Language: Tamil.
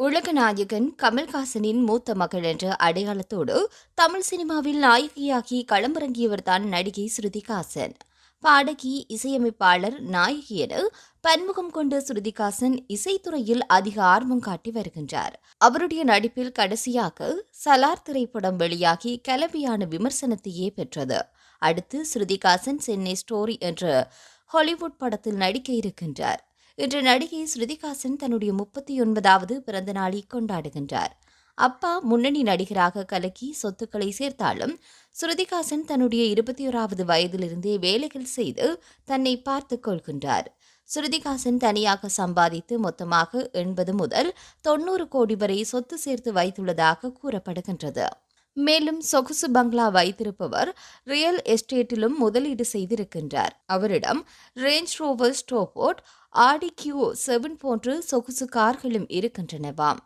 உலக நாயகன் கமல்ஹாசனின் மூத்த மகள் என்ற அடையாளத்தோடு தமிழ் சினிமாவில் நாயகியாகி களமிறங்கியவர்தான் நடிகை ஸ்ருதிகாசன் பாடகி இசையமைப்பாளர் நாயகி என பன்முகம் கொண்ட ஸ்ருதிகாசன் இசைத்துறையில் அதிக ஆர்வம் காட்டி வருகின்றார். அவருடைய நடிப்பில் கடைசியாக சலார் திரைப்படம் வெளியாகி கலவையான விமர்சனத்தையே பெற்றது. அடுத்து ஸ்ருதிகாசன் சென்னை ஸ்டோரி என்ற ஹாலிவுட் படத்தில் நடிக்க இருக்கின்றார். இன்று நடிகை ஸ்ருதிகாசன் தன்னுடைய முப்பத்தி ஒன்பதாவது பிறந்த நாளை கொண்டாடுகின்றார். அப்பா முன்னணி நடிகராக கலக்கி சொத்துக்களை சேர்த்தாலும் ஸ்ருதிகாசன் தன்னுடைய இருபத்தி ஓராவது வயதிலிருந்தே வேலைகள் செய்து தன்னை பார்த்துக் கொள்கின்றார். ஸ்ருதிகாசன் தனியாக சம்பாதித்து மொத்தமாக எண்பது முதல் தொண்ணூறு கோடி வரை சொத்து சேர்த்து வைத்துள்ளதாக கூறப்படுகின்றது. மேலும் சொகுசு பங்களா வைத்திருப்பவர் ரியல் எஸ்டேட்டிலும் முதலீடு செய்திருக்கின்றார். அவரிடம் ரேஞ்ச் ரோவர் ஸ்டோபோர்ட் ஆடி கியூ செவன் போன்று சொகுசு கார்களும் இருக்கின்றனவாம்.